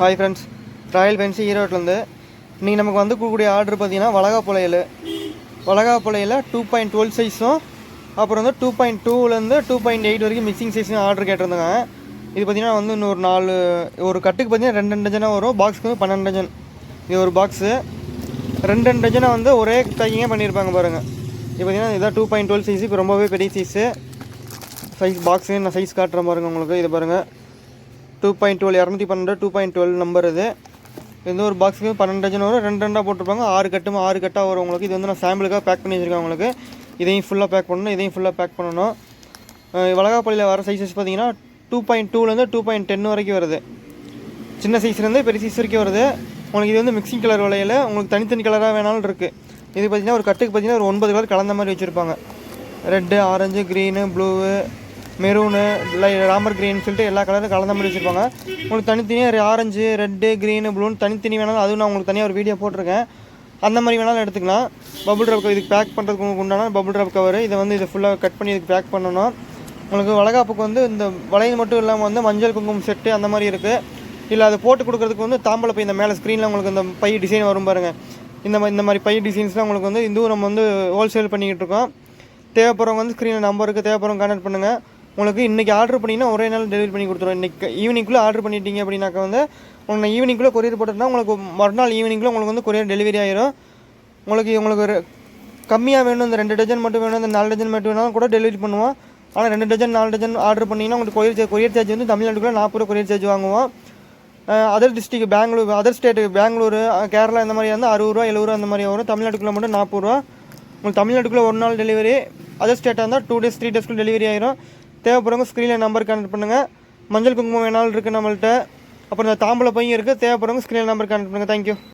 Hi friends Royal Bency ஈரோட்லேருந்து இன்றைக்கி நமக்கு வந்து கூடிய ஆர்டர் பார்த்தீங்கன்னா வளகா புலையல் வளகா புலையில் டூ பாயிண்ட் டுவெல் சைஸும் அப்புறம் வந்து டூ பாயிண்ட் டூலேருந்து டூ பாயிண்ட் எயிட் வரைக்கும் மிக்சிங் சைஸும் ஆர்டர் கேட்டிருந்தாங்க. இது பார்த்தீங்கன்னா வந்து இன்னொரு நாலு ஒரு கட்டுக்கு பார்த்தீங்கன்னா ரெண்டு ரெண்டு டஜனாக வரும். பாக்ஸுக்கு வந்து பன்னெண்டு டஜன் இது ஒரு பாக்ஸு ரெண்டு ரெண்டு டஜனாக வந்து ஒரே தைக்கிங்க பண்ணியிருப்பாங்க பாருங்கள் இது பார்த்தீங்கன்னா இதான் டூ பாயிண்ட் டுவெல் சைஸ் இப்போ ரொம்பவே பெரிய சைஸு சைஸ் பாக்ஸு நான் சைஸ் காட்டுறேன் பாருங்கள் உங்களுக்கு. இது பாருங்கள் டூ பாயிண்ட் டுவெல் இரநூத்தி பன்னெண்டு டூ பாயிண்ட் டுவெல் நம்பர் இது. எந்த ஒரு பாக்ஸுக்கு பன்னெண்டு டஜன் வரும். ரெண்டு ரெண்டாக போட்டிருப்பாங்க. ஆறு கட்டும் ஆறு கட்டாக வரும் உங்களுக்கு. இது வந்து நான் சாம்பிளுக்காக பேக் பண்ணி வச்சுருக்கேன் உங்களுக்கு. இதையும் ஃபுல்லாக பேக் பண்ணணும். இதையும் ஃபுல்லாக பேக் பண்ணணும். வளகாப்பள்ளியில் வர சைஸஸ் பார்த்தீங்கன்னா டூ பாயிண்ட் டூலேருந்து டூ பாயிண்ட் டென் வரைக்கும் வருது. சின்ன சைஸ்லேருந்து பெரிய சைஸ் வரைக்கும் வருது. உங்களுக்கு இது வந்து மிக்சிங் கலர் விலையில் உங்களுக்கு தனித்தனி கலராக வேணாலும் இருக்குது இது பார்த்தீங்கன்னா ஒரு கட்டுக்கு பார்த்தீங்கன்னா ஒரு ஒன்பது கலர் கலந்த மாதிரி வச்சுருப்பாங்க. Red orange green blue maroon லை ராமர் க்ரீன் சொல்லிட்டு எல்லா கலரும் கலந்த மாதிரி வச்சுருப்பாங்க. உங்களுக்கு தனித்தனியாக ஆரஞ்சு ரெட்டு க்ரீனு ப்ளூன்னு தனித்தனி வேணாலும் அதுவும் நான் உங்களுக்கு தனியாக ஒரு வீடியோ போட்டிருக்கேன். அந்த மாதிரி வேணாலும் எடுத்துக்கலாம். பபுள் ட்ராப் இதுக்கு பேக் பண்ணுறதுக்கு உங்களுக்கு உண்டான பபுள் ட்ராப் கவர் இதை வந்து இதை ஃபுல்லாக கட் பண்ணி இதுக்கு பேக் பண்ணணும். உங்களுக்கு வளகாப்புக்கு வந்து இந்த வளையல் மட்டும் இல்லாமல் வந்து மஞ்சள் குங்குமம் செட்டு அந்த மாதிரி இருக்குது இல்லை அதை போட்டு கொடுக்குறதுக்கு வந்து தாம்பளை பை இந்த மேலே ஸ்க்ரீனில் உங்களுக்கு இந்த பை டிசைன் வரும் பாருங்கள் இந்த மாதிரி இந்த மாதிரி பை டிசைன்ஸ்லாம் உங்களுக்கு வந்து இதுவும் நம்ம வந்து ஹோல்சேல் பண்ணிக்கிட்டு இருக்கோம். தேவைப்படுறவங்க வந்து ஸ்க்ரீனில் நம்பருக்கு தேவைப்படுறவங்க கான்டாக்ட் பண்ணுங்கள் உங்களுக்கு இன்றைக்கி ஆர்டர் பண்ணிங்கன்னா ஒரே நாள் டெலிவரி பண்ணி கொடுத்துருவோம் இன்றைக்கி ஈவினிங்குள்ளே ஆர்டர் பண்ணிட்டீங்க அப்படின்னாக்கா வந்து உங்களுக்கு ஈவினிங்குள்ளே கொரியர் போட்டுருந்தா உங்களுக்கு மறுநாள் ஈவினிங்குள்ளே உங்களுக்கு வந்து கொரியர் டெலிவரி ஆயிரும். உங்களுக்கு உங்களுக்கு ஒரு கம்மியாக வேணும் இந்த ரெண்டு டஜன் மட்டும் வேணும் இந்த நாலு டஜன் மட்டும் வேணாலும் கூட டெலிவரி பண்ணுவோம். ஆனால் ரெண்டு டஜன் நாலு டஜன் ஆர்டர் பண்ணிங்கன்னா உங்களுக்கு கொரியர் சார்ஜ் கொரியர் சார்ஜ் வந்து தமிழ்நாட்டுக்குள்ளே நாற்பது ரூபா கொரியர் சார்ஜ் வாங்குவோம். Other district Bangalore other state Bangalore Kerala இந்த மாதிரி வந்து அறுபது ரூபா எழுபது ரூபா அந்த மாதிரி வரும். தமிழ்நாட்டுக்குள்ளே மட்டும் நாற்பது ரூபா. உங்களுக்கு தமிழ்நாட்டுக்குள்ளே ஒரு நாள் டெலிவரி அதர் ஸ்டேட்டாக இருந்தால் டூ டேஸ் த்ரீ டேஸ்க்குள்ளே டெலிவரி ஆயிரும். தேவைப்படுறவங்க ஸ்க்ரீனில் நம்பர் கனெக்ட் பண்ணுங்கள் மஞ்சள் குங்குமம் வேணாலும் இருக்குது நம்மள்கிட்ட அப்புறம் இந்த தாம்பளை பையன் இருக்குது தேவைப்படுறவங்க ஸ்க்ரீனில் நம்பர் கனெக்ட் பண்ணுங்கள் தேங்க்யூ